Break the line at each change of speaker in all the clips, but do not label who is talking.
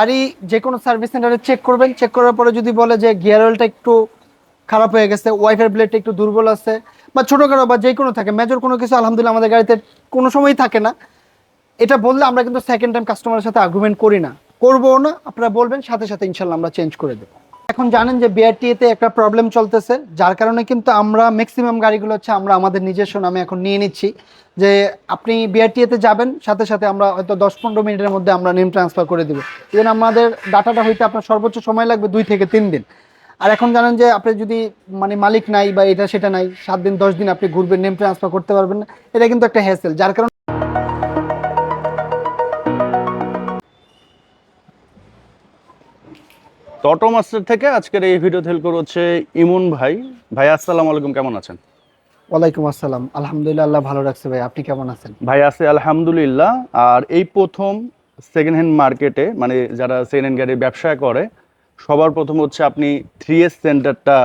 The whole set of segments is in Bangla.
গাড়ি যে কোনো সার্ভিস সেন্টারে চেক করবেন। চেক করার পরে যদি বলে যে গিয়ার অয়েলটা একটু খারাপ হয়ে গেছে ওয়াইফাই ব্লেডটা একটু দুর্বল আছে, বা ছোটো ছোটোখাটো বা যে কোনো থাকে মেজর কোনো কিছু আলহামদুলিল্লাহ আমাদের গাড়িতে কোনো সময়ই থাকে না। এটা বললে আমরা কিন্তু সেকেন্ড টাইম কাস্টমারের সাথে আর্গুমেন্ট করি না। করব না, আপনারা বলবেন, সাথে সাথে ইনশাল্লাহ আমরা চেঞ্জ করে দেবো। এখন জানেন যে বিআরটিএতে একটা প্রবলেম চলতেছে, যার কারণে কিন্তু আমরা ম্যাক্সিমাম গাড়িগুলো হচ্ছে আমরা আমাদের নিজস্ব নামে এখন নিয়ে নিচ্ছি। যে আপনি বিআরটিএতে যাবেন, সাথে সাথে আমরা হয়তো দশ পনেরো মিনিটের মধ্যে আমরা নেম ট্রান্সফার করে দিব। ইভেন আমাদের ডাটাটা হইতে আপনার সর্বোচ্চ সময় লাগবে দুই থেকে তিন দিন। আর এখন জানেন যে আপনি যদি মানে মালিক নাই বা এটা সেটা নাই, সাত দিন, দশ দিন আপনি ঘুরবেন নেম ট্রান্সফার করতে পারবেন না। এটা কিন্তু একটা হ্যাসেল যার কারণে
অটো মাস্টার থেকে আজকের এই ভিডিও হেল্প হচ্ছে ইমন ভাই। ভাই আসসালামু আলাইকুম কেমন আছেন?
ওয়ালাইকুম আসসালাম। আলহামদুলিল্লাহ আল্লাহ ভালো রাখছে ভাই। আপনি কেমন আছেন?
ভাই আছে আলহামদুলিল্লাহ। আর এই প্রথম সেকেন্ড হ্যান্ড মার্কেটে মানে যারা সেকেন্ড হ্যান্ড গাড়ির ব্যবসা করে সবার প্রথম হচ্ছে আপনি থ্রি এস সেন্টারটা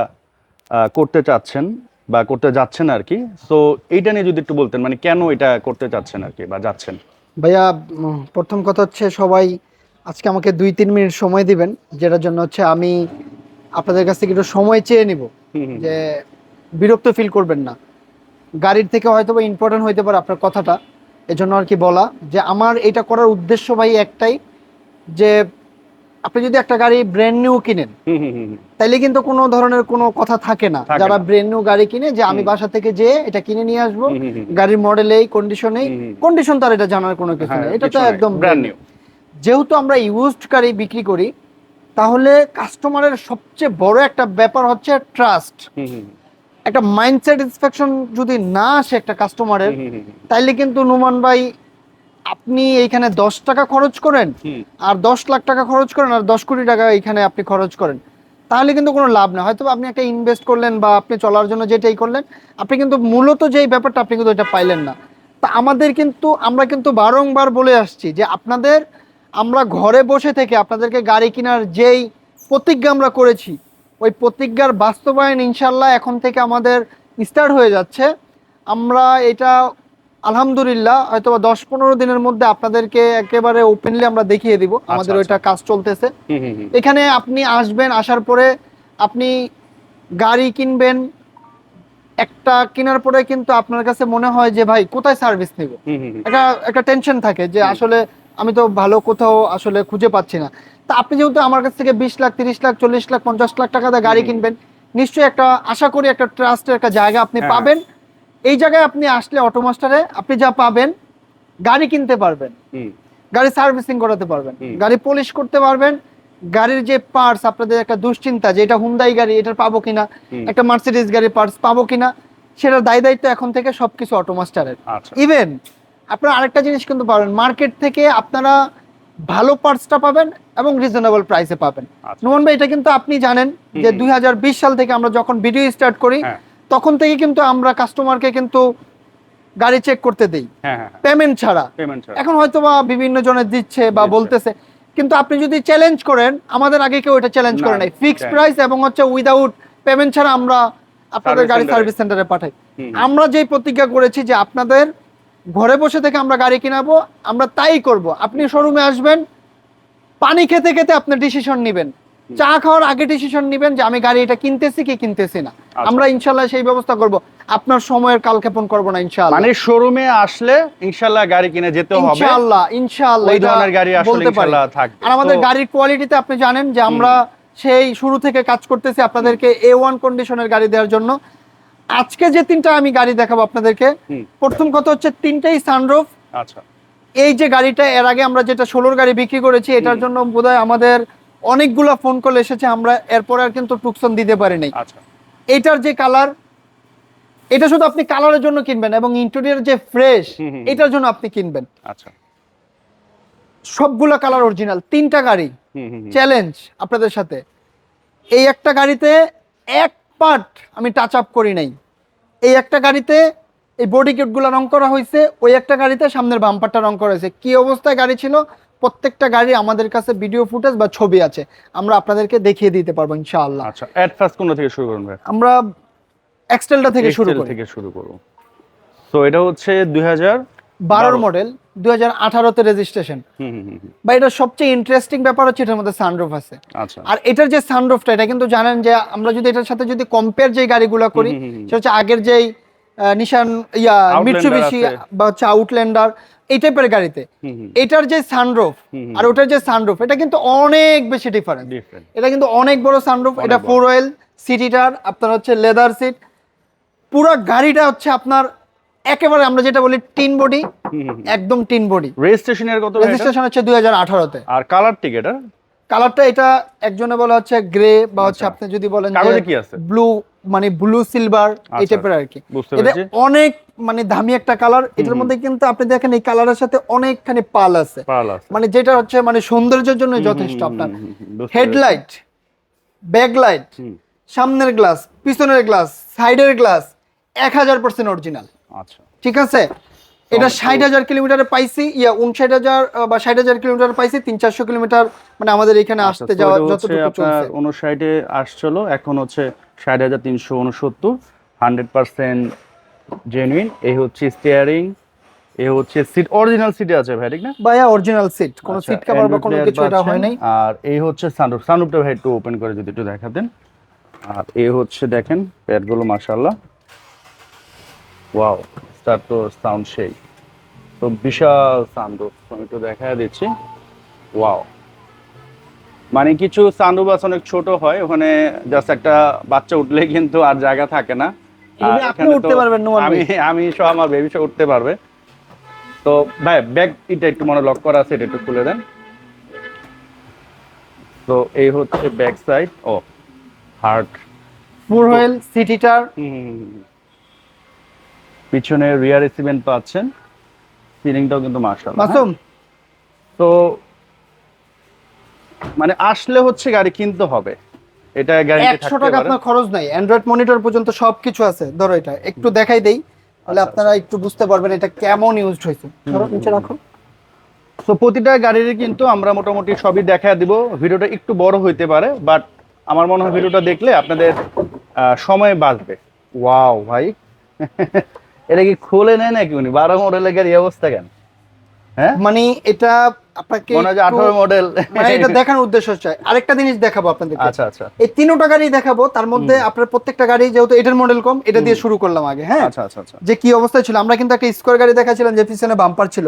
করতে চাচ্ছেন বা করতে যাচ্ছেন আর কি। সো এইটা নিয়ে যদি একটু বলতেন মানে কেন এটা করতে চাচ্ছেন আর কি বা যাচ্ছেন?
ভাইয়া প্রথম কথা হচ্ছে সবাই আজকে আমাকে দুই তিন মিনিট সময় দিবেন যেটার জন্য হচ্ছে আমি আপনাদের কাছ থেকে একটু সময় চেয়ে নিব যে বিরক্ত ফিল করবেন না গাড়ির থেকে হয়তো বা ইম্পর্টেন্ট হইতে পারে আপনার কথাটা এজন্য আর কি বলা যে আমার এটা করার উদ্দেশ্য ভাই একটাই যে আপনি যদি একটা গাড়ি ব্র্যান্ড নিউ কিনেন। তাইলে কিন্তু কোনো ধরনের কোনো কথা থাকে না যারা। ব্র্যান্ড নিউ গাড়ি কিনে যে আমি বাসা থেকে যেয়ে এটা কিনে নিয়ে আসব। গাড়ির মডেল এই কন্ডিশন তার এটা জানার কোনো কিছু
হ্যাঁ,
নেই এটা তো একদম ব্র্যান্ড
new।
যেহেতু আমরা ইউজড গাড়ি বিক্রি করি তাহলে কাস্টমারের সবচেয়ে বড় একটা ব্যাপার হচ্ছে ট্রাস্ট একটা মাইন্ড স্যাটিসফ্যাকশন যদি না আসে একটা কাস্টমারের। তাইলে কিন্তু নুমান ভাই আপনি এইখানে দশ টাকা খরচ করেন আর দশ লাখ টাকা খরচ করেন আর দশ কোটি টাকা এইখানে আপনি খরচ করেন তাহলে কিন্তু কোনো লাভ না হয়তো আপনি একটা ইনভেস্ট করলেন বা আপনি চলার জন্য যেটাই করলেন আপনি কিন্তু মূলত যেই ব্যাপারটা আপনি কিন্তু এটা পাইলেন না। তা আমাদের কিন্তু আমরা কিন্তু বারংবার বলে আসছি যে আপনাদের আমরা ঘরে বসে থেকে আপনাদেরকে গাড়ি কেনার যেই প্রতিজ্ঞা আমরা করেছি ওই প্রতিজ্ঞার বাস্তবায়ন ইনশাল্লাহ এখন থেকে আমাদের স্টার্ট হয়ে যাচ্ছে আমরা এটা আলহামদুলিল্লাহ হয়তো বা দশ পনেরো দিনের মধ্যে আপনাদেরকে একেবারে ওপেনলি আমরা দেখিয়ে দিব আমাদের
আচ্ছা।
ওইটা কাজ চলতেছে। এখানে আপনি আসবেন আসার পরে আপনি গাড়ি কিনবেন একটা কেনার পরে কিন্তু আপনার কাছে মনে হয় যে ভাই কোথায় সার্ভিস নিব। একটা একটা টেনশন থাকে যে আসলে আমি তো ভালো কোথাও আসলে খুঁজে পাচ্ছি না। তা আপনি যেহেতু আমার কাছ থেকে বিশ লাখ তিরিশ লাখ চল্লিশ লাখ পঞ্চাশ লাখ টাকা দিয়ে গাড়ি কিনবেন নিশ্চয়ই একটা আশা করি একটা ট্রাস্টের একটা জায়গা আপনি
হ্যাঁ।
পাবেন। এই জায়গায় আপনি আসলে অটোমাস্টারে আপনি যা পাবেন গাড়ি কিনতে পারবেন। গাড়ি সার্ভিসিং করাতে পারবেন। গাড়ি পলিশ করতে পারবেন। গাড়ির যে পার্টস আপনাদের একটা দুশ্চিন্তা যে এটা হুন্দাই গাড়ি এটা পাবো কিনা একটা মার্সিডিজ গাড়ির পার্টস পাবো কিনা সেটার দায় দায়িত্ব এখন থেকে সবকিছু অটোমাস্টারের
আচ্ছা।
ইভেন আপনারা আরেকটা জিনিস কিন্তু পাবেন। মার্কেট থেকে আপনারা ভালো পার্টসটা পাবেন এবং রিজনেবল প্রাইসে পাবেন।
আচ্ছা।
নোমান ভাই এটা কিন্তু আপনি জানেন যে। দুই সাল থেকে আমরা যখন ভিডিও স্টার্ট করি
হ্যাঁ।
তখন থেকে কিন্তু আমরা কাস্টমারকে কিন্তু গাড়ি চেক করতে দেই।
হ্যাঁ হ্যাঁ
পেমেন্ট ছাড়া। এখন হয়তো বা বিভিন্ন জনের দিচ্ছে বা বলতেছে কিন্তু আপনি যদি চ্যালেঞ্জ করেন আমাদের আগে কেউ এটা চ্যালেঞ্জ করে নাই। ফিক্সড
হ্যাঁ।
প্রাইস এবং হচ্ছে উইদাউট পেমেন্ট ছাড়া আমরা আপনাদের গাড়ি সার্ভিস সেন্টারে পাঠাই। আমরা যেই প্রতিজ্ঞা করেছি যে আপনাদের ঘরে বসে থেকে আমরা গাড়ি কিনাবো আমরা তাই করব। আপনি শোরুমে আসবেন পানি খেতে খেতে আপনি ডিসিশন নেবেন। চা খাওয়ার আগে ডিসিশন নেবেন যে আমি গাড়ি এটা কিনতেছি কি কিনতেছি না।
আচ্ছা।
আমরা ইনশাল্লাহ সেই ব্যবস্থা করব। আপনার সময়ের কালক্ষেপণ করব না ইনশাআল্লাহ
মানে শোরুমে আসলে ইনশাল্লাহ গাড়ি কিনে যেতে হবে।
ইনশাআল্লাহ ইনশাআল্লাহ
ওই ধরনের গাড়ি আসলে। ইনশাল্লাহ থাকবে।
আর আমাদের গাড়ির কোয়ালিটিতে আপনি জানেন যে আমরা সেই শুরু থেকে কাজ করতেছি আপনাদেরকে এ ওয়ান কন্ডিশনের গাড়ি দেওয়ার জন্য। আজকে যে তিনটা আমি গাড়ি দেখাবো আপনাদেরকে প্রথম কথা হচ্ছে তিনটাই সানরুফ
আচ্ছা।
এই যে গাড়িটা এর আগে আমরা যেটা ষোলোর গাড়ি বিক্রি করেছি এটার জন্য বোধহয় আমাদের অনেকগুলো ফোন কল এসেছে আমরা এরপরে আর কিন্তু টুকসন দিতে পারি নাই
আচ্ছা।
এটার যে কালার এটা শুধু আপনি কালারের জন্য কিনবেন এবং ইন্টেরিয়র যে ফ্রেশ। এটার জন্য আপনি কিনবেন।
আচ্ছা।
সবগুলা কালার অরিজিনাল তিনটা গাড়ি। চ্যালেঞ্জ আপনাদের সাথে। এই একটা গাড়িতে এক পার্ট আমি টাচ আপ করি নাই। এই একটা গাড়িতে এই বডি কিটগুলো রং করা হয়েছে ওই একটা গাড়িতে সামনের বাম্পারটা রং করা হয়েছে কি অবস্থায় গাড়ি ছিল? প্রত্যেকটা গাড়ি আমাদের কাছে ভিডিও ফুটেজ বা ছবি আছে। আমরা আপনাদেরকে দেখিয়ে দিতে পারব ইনশাআল্লাহ।
আচ্ছা অ্যাট ফার্স্ট কোন থেকে শুরু করুন
আমরা এক্সটেলটা থেকে শুরু
থেকে শুরু করব। সো এটা হচ্ছে দুই হাজার
বারোর মডেল দুই হাজার আঠারোতে রেজিস্ট্রেশন। বা এটা সবচেয়ে ইন্টারেস্টিং ব্যাপার হচ্ছে এটার মধ্যে সানরুফ আছে।
আচ্ছা।
আর এটার যে সানরুফটা এটা কিন্তু জানেন যে আমরা যদি এটার সাথে যদি কম্পেয়ার যে গাড়িগুলো করি। সেটা হচ্ছে আগের যেই নিশান ইয়া মিটসুবিশি বা হচ্ছে আউটল্যান্ডার এই টাইপের গাড়িতে। এটার যে সানরুফ। আর ওটার যে সানরুফ এটা কিন্তু অনেক বেশি
ডিফারেন্ট
এটা কিন্তু অনেক বড় সানরুফ এটা ফোর ওয়েল সিটিটার আপনার হচ্ছে লেদার সিট পুরো গাড়িটা হচ্ছে আপনার একেবারে আমরা যেটা বলি টিন বডি একদম টিন বডি।
রেজিস্ট্রেশনের কত
রেজিস্ট্রেশন হচ্ছে দুই হাজার আঠারোতে।
আর কালার টিকেট
কালারটা এটা একজনে বলা হচ্ছে গ্রে বা হচ্ছে
আচ্ছা।
আপনি যদি বলেন
কাগজে কি আছে?
ব্লু মানে ব্লু সিলভার এই
আচ্ছা,
টাইপের আর কি। এটা অনেক মানে দামি একটা কালার এটার মধ্যে কিন্তু আপনি দেখেন এই কালারের সাথে অনেকখানি পাল আছে।
পাল আছে।
মানে যেটা হচ্ছে মানে সৌন্দর্যের জন্য যথেষ্ট আপনার। হেডলাইট ব্যাকলাইট সামনের গ্লাস পিছনের গ্লাস সাইডের গ্লাস এক হাজার পার্সেন্ট অরিজিনাল
আচ্ছা।
ঠিক আছে? এটা ষাট হাজার কিলোমিটারে পাইছি ইয়া উনষাট হাজার বা ষাট হাজার কিলোমিটার পাইছি তিন চারশো কিলোমিটার মানে আমাদের এখানে
আচ্ছা,
আসতে যাওয়া যতটুকু চলছে।
উনষাটে আসছিল এখন হচ্ছে ষাট হাজার তিনশো উনসত্তর হান্ড্রেড পার্সেন্ট জেনুইন এই হচ্ছে স্টিয়ারিং এই হচ্ছে সিট অরিজিনাল সিটে আছে ভাই ঠিক না?
ভাইয়া অরিজিনাল সিট কোনো
আচ্ছা,
সিট কভার বা কোনো কিছু এটা হয় নাই?
আর এই হচ্ছে সানরুফ সানরুফটা ভাই একটু ওপেন করে যদি একটু দেখাতেন। আর এই হচ্ছে দেখেন প্যাডগুলো মাশাআল্লাহ। ওয়াও তো সাউন্ড সেই। তো বিশাল সানরুফ আমি একটু দেখা দিচ্ছি। ওয়াও মানে কিছু সানরুফ আছে অনেক ছোট হয় ওখানে জাস্ট একটা বাচ্চা উঠলে কিন্তু আর জায়গা থাকে না।
উঠতে পারবেন,
আমি। আমি সহ আমার বেবি সহ উঠতে পারবে। তো ভাই ব্যাগ এটা একটু মনে লক করা আছে এটা একটু খুলে দেন। তো এই হচ্ছে ব্যাক সাইড ও হার্ট
ফোর হুইল সিটিটার
পিছনে রিয়ার রিসিভেন্ট পাচ্ছেন। সিলিংটাও কিন্তু মার্শাল
মাসুম।
তো মানে আসলে হচ্ছে গাড়ি কিনতে হবে। এটা গ্যারান্টি থাকতে
টাকা আপনার খরচ নাই। অ্যান্ড্রয়েড মনিটর পর্যন্ত সবকিছু আছে। ধরো এটা একটু দেখাই দেই তাহলে
আচ্ছা,
আপনারা একটু বুঝতে পারবেন এটা কেমন ইউজড হয়েছে। ধরো নিচে রাখো।
তো প্রতিটা গাড়িরই কিন্তু আমরা মোটামুটি সবই দেখা দিব। ভিডিওটা একটু বড় হইতে পারে বাট আমার মনে হয় ভিডিওটা দেখলে আপনাদের আহ, সময় বাঁচবে। ওয়াও ভাই। এটা কি খুলে নেয় নাকি উনি? বারো মডেলের গাড়ি অবস্থা কেন? হ্যাঁ?
মানে এটা আপনাকে
মনে হয় আঠারো মডেল
মানে এটা দেখানোর উদ্দেশ্য হচ্ছে। আরেকটা জিনিস দেখাবো আপনাদের
আচ্ছা আচ্ছা।
এই তিনটা গাড়ি দেখাবো তার মধ্যে আপনার প্রত্যেকটা গাড়ি যেহেতু এটার মডেল কম এটা দিয়ে শুরু করলাম আগে হ্যাঁ?
আচ্ছা আচ্ছা আচ্ছা।
যে কি অবস্থায় ছিল আমরা কিন্তু একটা স্কোয়ার গাড়ি দেখাছিলাম যে পিছনে বাম্পার ছিল।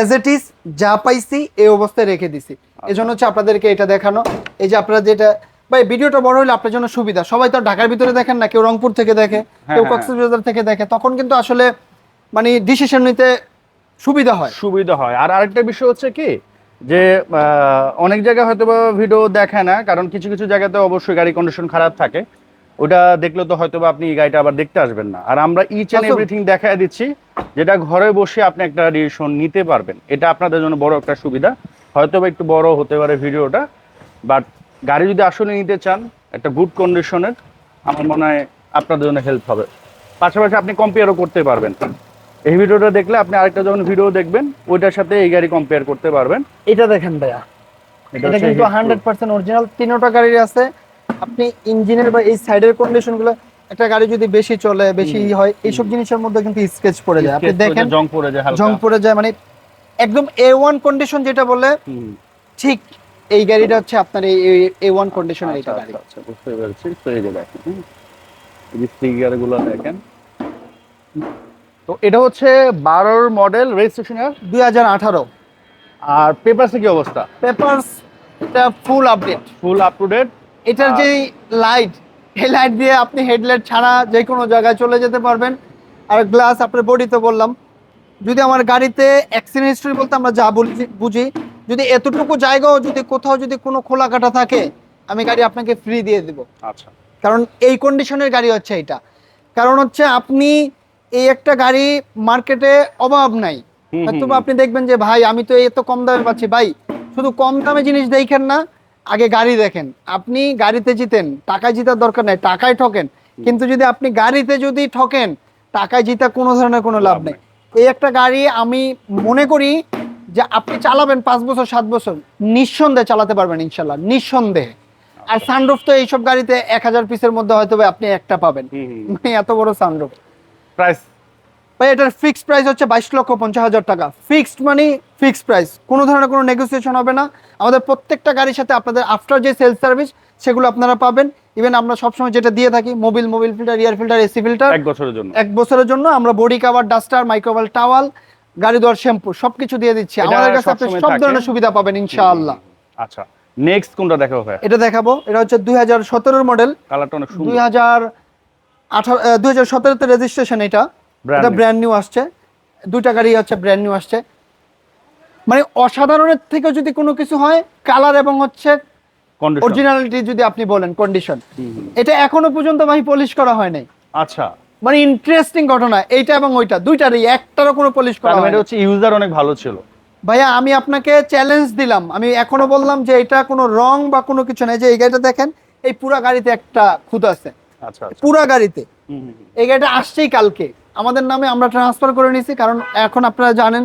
এজ ইট ইজ যা পাইছি এই অবস্থায় রেখে দিছি। এই জন্য হচ্ছে আপনাদেরকে এটা দেখানো। এই যে আপনারা যেটা ভাই ভিডিওটা বড় হলে আপনার জন্য সুবিধা। সবাই তো ঢাকার ভিতরে দেখেন না কেউ রংপুর থেকে দেখে কেউ
হ্যাঁ,
কক্সবাজার থেকে দেখে। তখন কিন্তু আসলে মানে ডিসিশন নিতে সুবিধা হয়।
সুবিধা হয়। আর আরেকটা বিষয় হচ্ছে কি যে অনেক জায়গায় হয়তো ভিডিও দেখে না কারণ কিছু কিছু জায়গাতে অবশ্যই গাড়ি কন্ডিশন খারাপ থাকে। ওটা দেখলে তো হয়তো বা আপনি এই গাড়িটা আবার দেখতে আসবেন না। আর আমরা ইচ এন্ড
আসলে-
এভরিথিং দেখায় দিচ্ছি যেটা ঘরে বসে আপনি একটা ডিসিশন নিতে পারবেন। এটা আপনাদের জন্য বড় একটা সুবিধা। হয়তো বা একটু বড় হতে পারে ভিডিওটা বাট গাড়ি যদি আসলে নিতে চান একটা গুড কন্ডিশনের আমার মনে হয় আপনাদের জন্য হেল্প হবে। পাশাপাশি আপনি কম্পেয়ারও করতে পারবেন। এই ভিডিওটা দেখলে আপনি আরেকটা যখন ভিডিও দেখবেন ওইটার সাথে এই গাড়ি কম্পেয়ার করতে পারবেন।
এটা দেখেন ভাইয়া। এটা কিন্তু হান্ড্রেড পার্সেন্ট অরিজিনাল তিনোটা গাড়ির আছে। আপনি ইঞ্জিনের বা এই সাইডের কন্ডিশনগুলো একটা গাড়ি যদি বেশি চলে বেশি হয় এইসব জিনিসের মধ্যে কিন্তু স্কেচ পড়ে যায়। আপনি দেখেন
জং পড়ে যায় হালকা।
জং পড়ে যায় মানে একদম এ ওয়ান কন্ডিশন যেটা বলে ঠিক এই গাড়িটা হচ্ছে আপনার এই এ ওয়ান কন্ডিশনের এটা গাড়ি।
আচ্ছা, বুঝতে পেরেছি। তো এই যে দেখেন এই স্টিকারগুলো দেখেন। তো এটা হচ্ছে বারোর মডেল রেজিস্ট্রেশন
দুই হাজার আঠারো।
আর পেপারসে কি অবস্থা?
পেপারস এটা full update
full up to date
এটার যে লাইট এই লাইট দিয়ে আপনি হেডলাইট ছাড়া যে কোনো জায়গায় চলে যেতে পারবেন। আর গ্লাস আপনার বডি তো বললাম। যদি আমার গাড়িতে অ্যাক্সিডেন্ট হিস্ট্রি বলতে আমরা যা বলছি বুঝি যদি এতটুকু জায়গাও যদি কোথাও যদি কোনো খোলা কাটা থাকে আমি গাড়ি আপনাকে ফ্রি দিয়ে দেব।
আচ্ছা।
কারণ এই কন্ডিশনের গাড়ি হচ্ছে এটা কারণ হচ্ছে আপনি এই একটা গাড়ি মার্কেটে অভাব নাই।
হুম,
হয়তো
হুম,
বা আপনি দেখবেন যে ভাই আমি তো এত কম দামে পাচ্ছি। ভাই শুধু কম দামে জিনিস দেখেন না আগে গাড়ি দেখেন। আপনি গাড়িতে জিতেন টাকায় জিতার দরকার নাই টাকায় ঠকেন। কিন্তু যদি আপনি গাড়িতে যদি ঠকেন টাকায় জিতা কোনো ধরনের কোনো লাভ নেই। এই একটা গাড়ি আমি মনে করি যে আপনি চালাবেন পাঁচ বছর সাত বছর নিঃসন্দেহে চালাতে পারবেন ইনশাল্লাহ নিঃসন্দেহে। আর সানরুফ তো এইসব গাড়িতে এক হাজার পিসের মধ্যে হয়তো আপনি একটা পাবেন। মানে এত বড় সানরুফ
প্রাইস
ভাই এটার ফিক্সড প্রাইস হচ্ছে বাইশ লক্ষ পঞ্চাশ হাজার টাকা। ফিক্সড মানে ফিক্সড প্রাইস কোনো ধরনের কোনো নেগোসিয়েশন হবে না। আমাদের প্রত্যেকটা গাড়ির সাথে আপনাদের আফটার যে সেলস সার্ভিস সেগুলো আপনারা পাবেন। ইভেন আমরা সবসময় যেটা দিয়ে থাকি mobil mobil filter air filter AC filter
এক বছরের জন্য।
এক বছরের জন্য আমরা বডি কাভার ডাস্টার মাইক্রোওয়েল টাওয়াল গাড়ি ধোয়ার শ্যাম্পু সবকিছু দিয়ে দিচ্ছি। আমাদের কাছে আপনি সব ধরনের সুবিধা পাবেন ইনশাআল্লাহ।
আচ্ছা নেক্সট কোনটা দেখাবো ভাই?
এটা দেখাবো। এটা হচ্ছে দুই হাজার সতেরোর মডেল
কালারটা অনেক সুন্দর।
হাজার আঠারো দুই হাজার সতেরোতে রেজিস্ট্রেশন এটা। এটা ব্র্যান্ড নিউ আসছে। দুইটা গাড়ি হচ্ছে ব্র্যান্ড নিউ আসছে। মানে অসাধারণের থেকে যদি কোনো কিছু হয় কালার এবং হচ্ছে
কন্ডিশন
অরিজিনালিটি যদি আপনি বলেন কন্ডিশন এটা এখনও পর্যন্ত ভাই পলিশ করা হয় নাই।
আচ্ছা।
মানে ইন্টারেস্টিং ঘটনা এইটা এবং ওইটা দুইটারই একটারও কোনো পলিশ করা
এটা হচ্ছে ইউজার অনেক ভালো ছিল।
ভাইয়া আমি আপনাকে চ্যালেঞ্জ দিলাম। আমি এখনও বললাম যে এটা কোনো রং বা কোনো কিছু নাই। যে এই গাড়িটা দেখেন এই পুরা গাড়িতে একটা খুঁত আছে।
আচ্ছা আচ্ছা।
পুরা গাড়িতে। এই গাড়িটা আসছেই কালকে। আমাদের নামে আমরা ট্রান্সফার করে নিয়েছি কারণ এখন আপনারা জানেন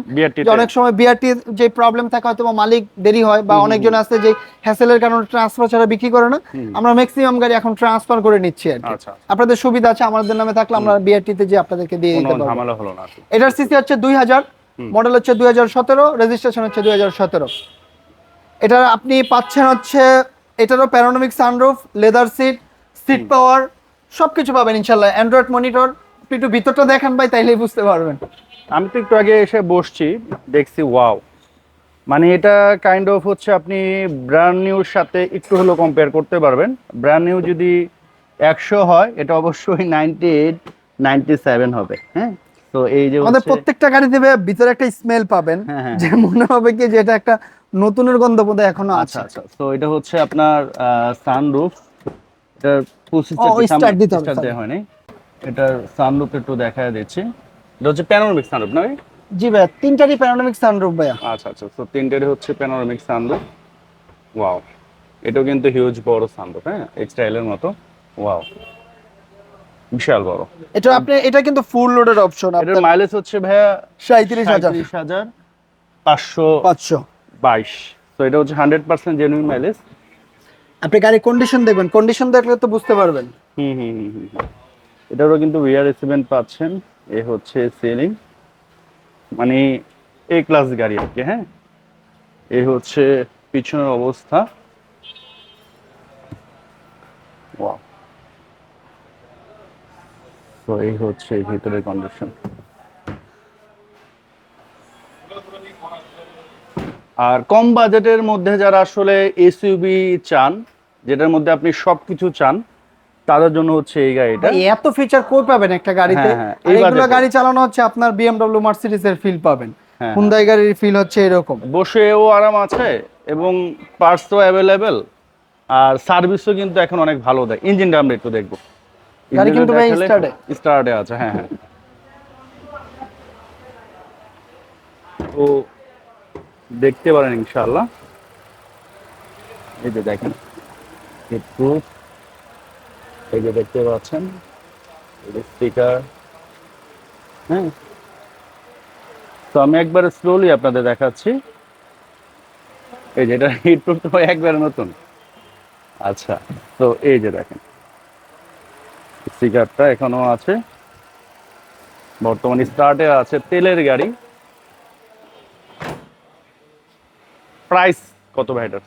অনেক সময় বিআরটি যে প্রবলেম থাকে হয়তো মালিক দেরি হয় বা অনেকজন আছে যে হ্যাসেলের কারণে ট্রান্সফার ছাড়া বিক্রি করে না। আমরা ম্যাক্সিমাম গাড়ি এখন ট্রান্সফার করে নিচ্ছি আর
আচ্ছা
আপনাদের সুবিধা আছে আমাদের নামে থাকলে আমরা বিআরটিতে যে আপনাদেরকে দিয়ে দিতে পারব। এটার সিসি হচ্ছে দুই হাজার মডেল হচ্ছে দুই হাজার সতেরো রেজিস্ট্রেশন হচ্ছে দুই হাজার সতেরো। এটার আপনি পাচ্ছেন হচ্ছে এটারও panoramic sunroof leather seat seat power সব কিছু পাবেন ইনশাল্লাহ। অ্যান্ড্রয়েড মনিটর একটু ভিতরটা দেখান ভাই তাইলেই বুঝতে পারবেন।
আমি তো একটু আগে এসে বসছি দেখছি ওয়াও। মানে এটা কাইন্ড অফ হচ্ছে আপনি ব্র্যান্ড নিউর সাথে একটু হলেও কম্পেয়ার করতে পারবেন। ব্র্যান্ড নিউ যদি একশো হয় এটা অবশ্যই নাইনটি এইট নাইনটি সেভেন হবে হ্যাঁ? তো এই যে
আমাদের প্রত্যেকটা গাড়ি দেবে ভিতরে একটা স্মেল পাবেন
হ্যাঁ, হ্যাঁ।
যে মনে হবে কি যে এটা একটা নতুনের গন্ধ বোধ এখনও
আচ্ছা
আছে।
আচ্ছা। তো এটা হচ্ছে আপনার সানরুফ
start দিতে হবে, sorry।
এটার সানরুফ একটু দেখা দিচ্ছি। এটা হচ্ছে প্যানোরামিক সানরুফ না
জি ভাইয়া তিনটারই প্যারানমিক সানরুফ ভাইয়া।
আচ্ছা আচ্ছা। তো তিনটেরই হচ্ছে প্যানোরামিক সানরুফ ওয়াও এটাও কিন্তু হিউজ বড় সানরুফ হ্যাঁ? এক্সটাইলের মতো। ওয়াও বিশাল বড়।
এটা আপনি এটা কিন্তু ফুল লোডের অপশন আপনার
মাইলেজ হচ্ছে ভাইয়া
সাঁত্রিশ হাজার।
সাঁত্রিশ হাজার পাঁচশো
পাঁচশো।
বাইশ। তো এটা হচ্ছে হান্ড্রেড পার্সেন্ট জেনুইন মাইলেজ
আপনি গাড়ির কন্ডিশন দেখবেন। কন্ডিশন দেখলে তো বুঝতে পারবেন।
হুম হুম হুম। এটারও কিন্তু রিয়ার রেসিভেন্ট পাচ্ছেন। এ হচ্ছে সেলিং মানে এ ক্লাস গাড়ি আর কি হ্যাঁ? এ হচ্ছে পিছনের অবস্থা. তো এই হচ্ছে ভিতরের কন্ডিশন আর কম বাজেটের মধ্যে যারা আসলে এসইউবি চান, যেটার মধ্যে আপনি সবকিছু চান তাদের জন্য হচ্ছে এই গাড়িটা।
এত ফিচার কই পাবেন একটা গাড়িতে?
হ্যাঁ, হ্যাঁ, এই
এগুলো গাড়ি চালানো হচ্ছে আপনার বিএমডব্লিউ মার্সিডিজ এর ফিল পাবেন।
হ্যাঁ,
হুন্দাই গাড়ির ফিল হচ্ছে এরকম।
বসেও আরাম আছে এবং পার্টস তো অ্যাভেলেবেল আর সার্ভিসও কিন্তু এখন অনেক ভালো দেয়। ইঞ্জিনটা আমরা একটু দেখব।
গাড়ি কিন্তু ভাই start-এ।
স্টার্টে আছে হ্যাঁ হ্যাঁ। তো দেখতে পারেন ইনশাআল্লাহ। এই যে দেখেন একটু এই যে দেখতে পাচ্ছেন স্পিকার হ্যাঁ। তো আমি একবার স্লোলি আপনাদের দেখাচ্ছি। এই যে এটা হিট তো একবার নতুন। আচ্ছা তো এই যে দেখেন। স্টিকারটা এখনও আছে। বর্তমানে স্টার্টে আছে তেলের গাড়ি। প্রাইস কত ভাই এটার?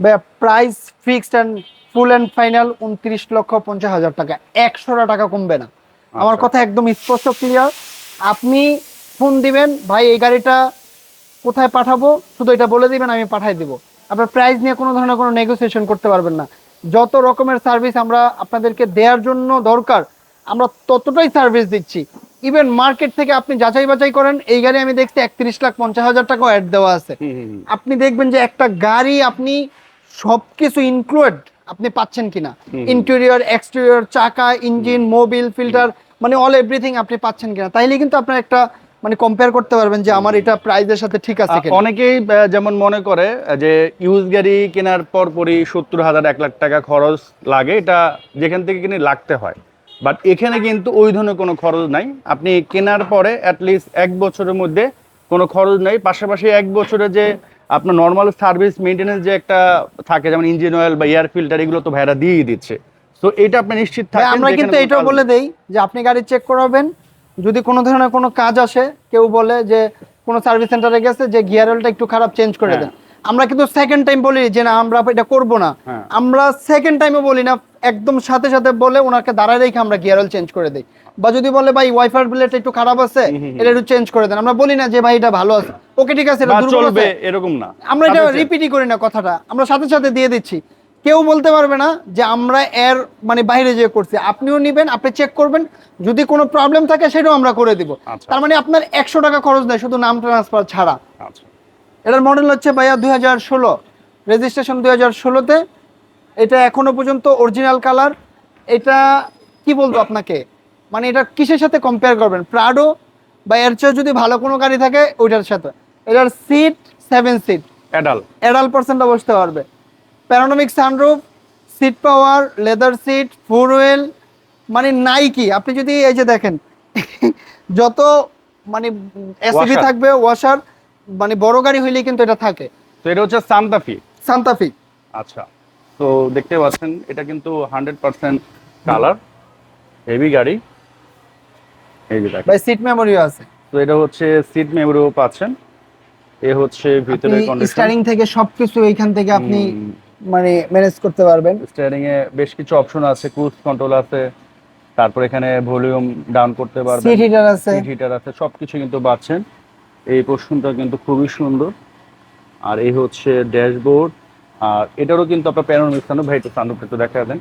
ভাইয়া price fixed and full and final উনত্রিশ লক্ষ পঞ্চাশ হাজার টাকা। একশোটা টাকা কমবে না। আমার
আচ্ছা।
কথা একদম স্পষ্ট ক্লিয়ার আপনি ফোন দিবেন ভাই এই গাড়িটা কোথায় পাঠাবো? শুধু এটা বলে দিবেন আমি পাঠাই দিব। আপনার প্রাইস নিয়ে কোনো ধরনের কোনো নেগোসিয়েশন করতে পারবেন না। যত রকমের সার্ভিস আমরা আপনাদেরকে দেওয়ার জন্য দরকার আমরা ততটাই সার্ভিস দিচ্ছি। ইভেন মার্কেট থেকে আপনি যাচাই বাছাই করেন এই গাড়ি আমি দেখছি একত্রিশ লাখ পঞ্চাশ হাজার টাকাও অ্যাড দেওয়া আছে। আপনি দেখবেন যে একটা গাড়ি আপনি সবকিছু ইনক্লুড আপনি পাচ্ছেন কিনা? ইন্টেরিয়র এক্সটেরিয়র চাকা ইঞ্জিন মোবিল ফিল্টার মানে অল এভরিথিং আপনি পাচ্ছেন কিনা? তাইলে কিন্তু আপনার একটা মানে কম্পেয়ার করতে পারবেন যে আমার এটা প্রাইসের সাথে ঠিক আছে কিনা।
অনেকেই যেমন মনে করে যে ইউজ গাড়ি কেনার পর পরই সত্তর হাজার এক লাখ টাকা খরচ লাগে এটা যেখান থেকে কিনে লাগতে হয়। বাট এখানে কিন্তু ওই ধরনের কোনো খরচ নাই। আপনি কেনার পরে অ্যাটলিস্ট এক বছরের মধ্যে কোনো খরচ নাই। পাশাপাশি এক বছরে যে আপনার নর্মাল সার্ভিস মেনটেন্যান্স যে একটা থাকে যেমন ইঞ্জিন অয়েল বা এয়ার ফিল্টার এগুলো তো ভাইরা দিয়েই দিচ্ছে তো এটা আপনি নিশ্চিত থাকেন
আমরা কিন্তু
কোনো
এটাও বলে দেই যে আপনি গাড়ি চেক করাবেন যদি কোনো ধরনের কোনো কাজ আসে কেউ বলে যে কোনো সার্ভিস সেন্টারে গেছে যে গিয়ার অয়েলটা একটু খারাপ চেঞ্জ করে
হ্যাঁ।
দেন আমরা কিন্তু সেকেন্ড টাইম বলি যে না আমরা এটা করব না
হ্যাঁ।
আমরা সেকেন্ড টাইমে বলি না একদম সাথে সাথে বলে ওনাকে দাঁড়ায় রেখে আমরা গিয়ার অয়েল চেঞ্জ করে দিই। বা যদি বলে ভাই ওয়াইফাই বিলেট একটু খারাপ আছে। এটা একটু চেঞ্জ করে দেন। আমরা বলি না যে ভাই এটা ভালো আছে। ওকে ঠিক আছে এটা
চলবে। এরকম না।
আমরা এটা রিপিটই করি না কথাটা। আমরা সাথে সাথে দিয়ে দিচ্ছি। কেউ বলতে পারবে না যে আমরা এর মানে বাইরে যে করছি। আপনিও নেবেন আপনি চেক করবেন। যদি কোনো প্রবলেম থাকে সেটাও আমরা করে দিব।
আচ্ছা।
তার মানে আপনার একশো টাকা খরচ দেয় শুধু নাম ট্রান্সফার ছাড়া।
আচ্ছা।
এটার মডেল হচ্ছে ভাইয়া দুই হাজার ষোলো। রেজিস্ট্রেশন দুই হাজার ষোলোতে এটা এখনও পর্যন্ত অরিজিনাল কালার এটা কি বলব আপনাকে? মানে এটা কিসের সাথে কম্পেয়ার করবেন? প্রাডো বা এর চেয়ে যদি ভালো কোনো গাড়ি থাকে ওইটার সাথে। এটার seat seven seat
adult
adult পার্সেন্টটা বসতে পারবে। Panoramic sunroof seat power leather seat four wheel মানে নাই কি আপনি যদি এই যে দেখেন যত মানে এসিবি। থাকবে ওয়াশার মানে বড় গাড়ি হইলেই কিন্তু এটা থাকে।
তো এটা হচ্ছে সান্তাফি
সান্তাফি
আচ্ছা। তো দেখতে পাচ্ছেন এটা কিন্তু হান্ড্রেড পার্সেন্ট কালার হেভি গাড়ি। এই যে দেখেন।
সিট মেমোরিও আছে।
তো এটা হচ্ছে সিট মেমোরিও পাচ্ছেন। এ হচ্ছে ভিতরে কন্ডিশন
স্টারিং থেকে সবকিছু এইখান থেকে আপনি মানে ম্যানেজ করতে পারবেন।
স্টিয়ারিং এ বেশ কিছু অপশন আছে ক্রুজ কন্ট্রোল আছে তারপর এখানে ভলিউম ডাউন করতে পারবেন।
সিট হিটার আছে।
সিট হিটার আছে সবকিছু কিন্তু পাচ্ছেন। এই পোর্শনটা কিন্তু খুবই সুন্দর। আর এই হচ্ছে ড্যাশবোর্ড আর এটারও কিন্তু আপনার প্যানোরামিক সানরুফ ভাই একটু সানরুফটা একটু দেখা দেন।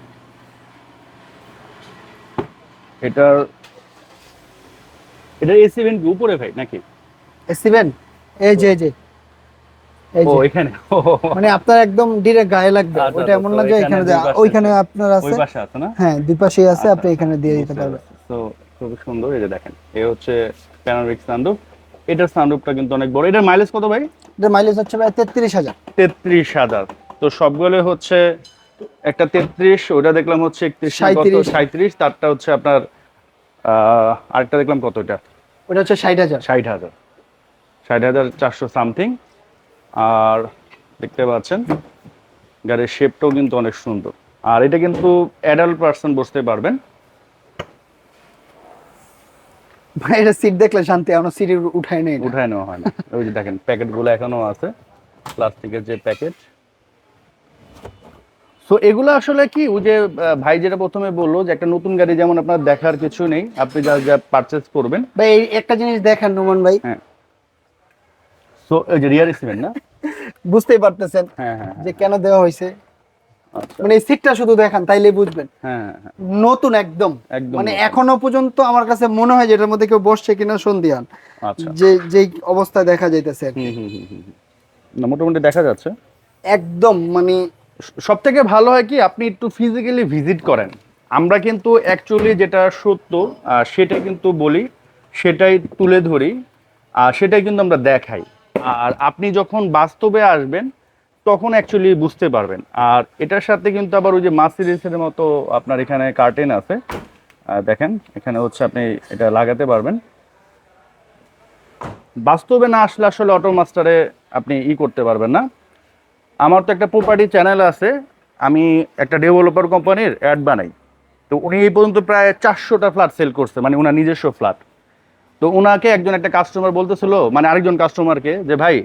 এটার এটা এসি ভেন্ট উপরে ভাই নাকি?
এসিবেন এই যে এই যে।
ও এখানে।
মানে আপনার একদম ডিরেক্ট গায়ে লাগবে।
আচ্ছা,
ওটা এমন না যে
এখানে
ওইখানে
আছে।
আপনার
ওই
আছে
পাশে আছে না?
হ্যাঁ দুই পাশেই আছে
আচ্ছা,
আপনি এখানে দিয়ে দিতে পারবেন।
তো খুবই সুন্দর এই যে দেখেন। এ হচ্ছে প্যানোরামিক সানরুফ এটার সানরুফটা কিন্তু অনেক বড়। এটার মাইলেজ কত ভাই?
এটার মাইলেজ হচ্ছে প্রায় তেত্রিশ হাজার।
তেত্রিশ হাজার। তো সবগুলো হচ্ছে একটা তেত্রিশ ওটা দেখলাম হচ্ছে একত্রিশ
সাঁইত্রিশ।
সাঁত্রিশ তারটা হচ্ছে আপনার আরেকটা দেখলাম কত এটা?
ওটা হচ্ছে ষাট হাজার।
ষাট হাজার। ষাট হাজার চারশো সামথিং। আর দেখতে পাচ্ছেন গাড়ির শেপটাও কিন্তু অনেক সুন্দর। আর এটা কিন্তু অ্যাডাল্ট পার্সন বসতে পারবেন।
ভাই এটা সিট দেখলে শান্তি এখনও সিট উঠায় নেই
উঠায় নেওয়া হয় না। ওই যে দেখেন প্যাকেটগুলো এখনও আছে। প্লাস্টিকের যে প্যাকেট। সো এগুলো আসলে কি? ওই যে ভাই যেটা প্রথমে বলল যে একটা নতুন গাড়ি যেমন আপনার দেখার কিছু নেই আপনি যা যা পারচেজ করবেন।
ভাই একটা জিনিস দেখেন নোমান ভাই।
হ্যাঁ। সো এই যে রিয়ার সিমেন্ট না?
বুঝতেই পারতেছেন
হ্যাঁ হ্যাঁ
যে কেন দেওয়া হয়েছে।
আচ্ছা।
মানে সিটটা শুধু দেখান তাইলে বুঝবেন।
হ্যাঁ হ্যাঁ, হ্যাঁ।
নতুন একদম।
একদম
মানে এখনও পর্যন্ত আমার কাছে মনে হয় যে এটার মধ্যে কেউ বসছে কিনা সন্ধিয়ান
আচ্ছা।
যে যেই অবস্থায় দেখা যাইতেছে
মোটামুটি দেখা যাচ্ছে।
একদম মানে
সব থেকে ভালো হয় কি, আপনি একটু ফিজিক্যালি ভিজিট করেন। আমরা কিন্তু অ্যাকচুয়ালি যেটা সত্য সেটা কিন্তু বলি, সেটাই তুলে ধরি আর সেটাই কিন্তু আমরা দেখাই। আর আপনি যখন বাস্তবে আসবেন, তখন অ্যাকচুয়ালি বুঝতে পারবেন। আর এটার সাথে কিন্তু আবার ওই যে মাসিরিসের মতো আপনার এখানে কার্টেন আছে। দেখেন, এখানে হচ্ছে আপনি এটা লাগাতে পারবেন। বাস্তবে না আসলে আসলে অটো মাস্টারে আপনি ই করতে পারবেন না। আমার তো একটা প্রপার্টি চ্যানেল আছে, আমি একটা ডেভেলপার কোম্পানির অ্যাড বানাই। তো উনি এই পর্যন্ত প্রায় চারশোটা ফ্ল্যাট সেল করছে মানে ওনার নিজস্ব ফ্ল্যাট তো ওনাকে একজন একটা কাস্টমার বলতেছিল মানে আরেকজন কাস্টমারকে যে, ভাই,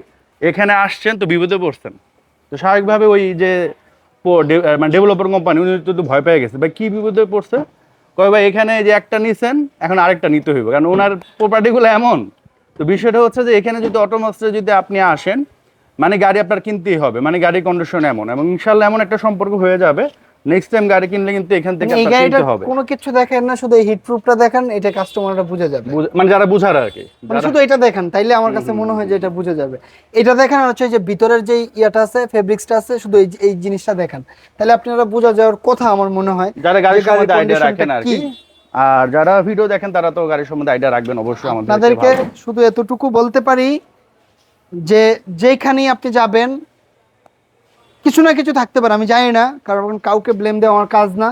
এখানে আসছেন তো বিপদে পড়ছেন। তো স্বাভাবিকভাবে ওই যে মানে ডেভেলপার কোম্পানি উনি তো ভয় পেয়ে গেছে, ভাই, কী বিপদে পড়ছে? কয়, ভাই, এখানে যে একটা নিছেন, এখন আরেকটা নিতে হইবে। কারণ ওনার প্রপার্টিগুলো এমন। তো বিষয়টা হচ্ছে যে, এখানে যদি অটোমাস্টারে যদি আপনি আসেন মানে গাড়ি আপনার কিনতেই হবে মানে গাড়ির কন্ডিশন এমন। এবং ইনশাল্লাহ এমন একটা সম্পর্ক হয়ে যাবে নেক্সট টাইম গাড়ি কিনলে কিন্তু এখান থেকে
মানে
আপনার কিনতে হবে।
কোনো কিছু দেখেন না শুধু এই হিট প্রুফটা দেখেন এটা কাস্টমাররা বুঝে যাবে।
মানে যারা বুঝার আর কি
মানে শুধু এটা দেখেন তাইলে আমার কাছে মনে হয় যে এটা বুঝে যাবে। এটা দেখেন আর হচ্ছে যে ভিতরের যে ইয়াটা আছে ফেব্রিক্সটা আছে শুধু এই এই জিনিসটা দেখেন। তাহলে আপনারা বোঝা যাওয়ার কথা আমার মনে হয়
যারা সম্বন্ধে আইডিয়া রাখেন আর কি? আর যারা ভিডিও দেখেন তারা তো গাড়ির সম্বন্ধে আইডিয়া রাখবেন অবশ্যই আমাদের
আপনাদেরকে শুধু এতটুকু বলতে পারি যে যেখানেই আপনি যাবেন, কিছু না কিছু থাকতে পারে, আমি জানি না, কারণ কাউকে ব্লেম দেওয়া আমার কাজ না।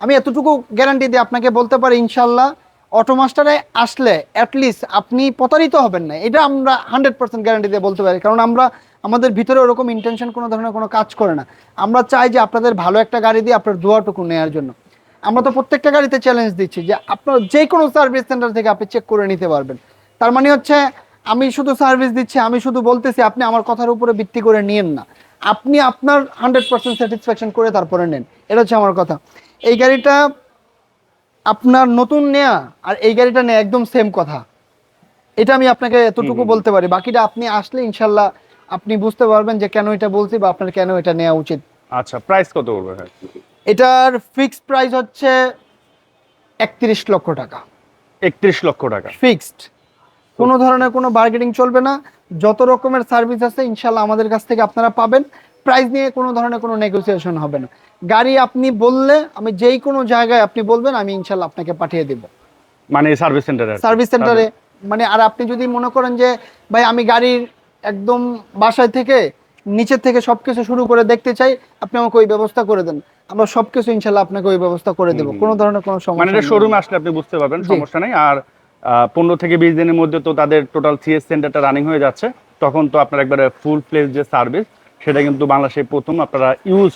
আমি এতটুকু গ্যারান্টি দিয়ে আপনাকে বলতে পারি ইনশাল্লাহ অটোমাস্টারে আসলে অ্যাটলিস্ট আপনি প্রতারিত হবেন না। এটা আমরা হান্ড্রেড পার্সেন্ট গ্যারান্টি দিয়ে বলতে পারি, কারণ আমরা, আমাদের ভিতরে ওরকম ইন্টেনশন কোনো ধরনের কোনো কাজ করে না। আমরা চাই যে আপনাদের ভালো একটা গাড়ি দিয়ে আপনার দোয়াটুকু নেওয়ার জন্য। আমরা তো প্রত্যেকটা গাড়িতে চ্যালেঞ্জ দিচ্ছি যে আপনার যে কোনো সার্ভিস সেন্টার থেকে আপনি চেক করে নিতে পারবেন। তার মানে হচ্ছে আমি শুধু সার্ভিস দিচ্ছি আমি শুধু বলতেছি আপনি আমার কথার উপরে ভিত্তি করে নিয়েন না। আপনি আপনার হান্ড্রেড পার্সেন্ট স্যাটিসফ্যাকশন করে তারপরে নেন। এটা হচ্ছে আমার কথা। এই গাড়িটা আপনার নতুন নেয়া আর এই গাড়িটা নেয়া একদম সেম কথা। এটা আমি আপনাকে এতটুকু বলতে পারি। বাকিটা আপনি আসলে ইনশাল্লাহ আপনি বুঝতে পারবেন যে কেন এটা বলছি বা আপনার কেন এটা নেওয়া উচিত।
আচ্ছা প্রাইস কত করবে
এটার ফিক্সড প্রাইস হচ্ছে একত্রিশ লক্ষ টাকা।
একত্রিশ লক্ষ টাকা।
ফিক্সড কোনো ধরনের কোনো বার্গেনিং চলবে না। যত রকমের সার্ভিস আছে ইনশাল্লাহ আমাদের কাছ থেকে আপনারা পাবেন। প্রাইস নিয়ে কোনো ধরনের কোনো নেগোসিয়েশন হবে না। গাড়ি আপনি বললে আমি যেই কোনো জায়গায় আপনি বলবেন আমি ইনশাল্লাহ আপনাকে পাঠিয়ে দেব।
মানে সার্ভিস সেন্টারে
সার্ভিস সেন্টারে মানে আর আপনি যদি মনে করেন যে ভাই আমি গাড়ির একদম বাসায় থেকে নিচের থেকে সবকিছু শুরু করে দেখতে চাই আপনি আমাকে ওই ব্যবস্থা করে দেন। আমরা সবকিছু ইনশাল্লাহ আপনাকে ওই ব্যবস্থা করে দেবো। কোনো ধরনের কোনো
মানে
সমস্যা নেই।
শোরুমে আসলে আপনি বুঝতে পারবেন সমস্যা নেই। আর পনেরো থেকে বিশ দিনের মধ্যে তো তাদের টোটাল সিএস সেন্টারটা রানিং হয়ে যাচ্ছে। তখন তো আপনার একবারে ফুল প্লেস যে সার্ভিস সেটা কিন্তু বাংলাদেশে প্রথম আপনারা ইউজ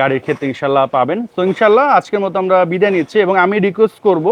গাড়ির ক্ষেত্রে ইনশাল্লাহ পাবেন। তো ইনশাল্লাহ আজকের মতো আমরা বিদায় নিচ্ছি এবং আমি রিকোয়েস্ট করব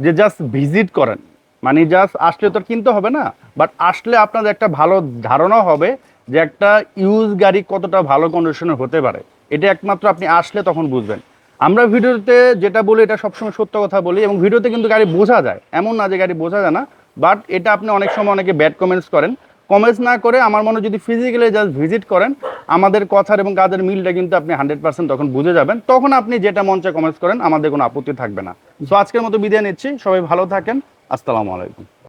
যে জাস্ট ভিজিট করেন। মানে জাস্ট আসলে তো কিনতে হবে না বাট আসলে আপনাদের একটা ভালো ধারণা হবে যে একটা ইউজ গাড়ি কতটা ভালো কন্ডিশনের হতে পারে। এটা একমাত্র আপনি আসলে তখন বুঝবেন। আমরা ভিডিওতে যেটা বলি, এটা সবসময় সত্য কথা বলি এবং ভিডিওতে কিন্তু গাড়ি বোঝা যায়। এমন না যে গাড়ি বোঝা যায় না বাট এটা আপনি অনেক সময় অনেকে ব্যাড কমেন্টস করেন। কমেন্টস না করে আমার মনে যদি ফিজিক্যালি জাস্ট ভিজিট করেন, আমাদের কথার এবং কাজের মিলটা কিন্তু আপনি হান্ড্রেড পার্সেন্ট তখন বুঝে যাবেন। তখন আপনি যেটা মঞ্চে কমেন্টস করেন, আমাদের কোনো আপত্তি থাকবে না। সো আজকের মতো বিদায় নিচ্ছি। সবাই ভালো থাকেন। আসসালামু আলাইকুম।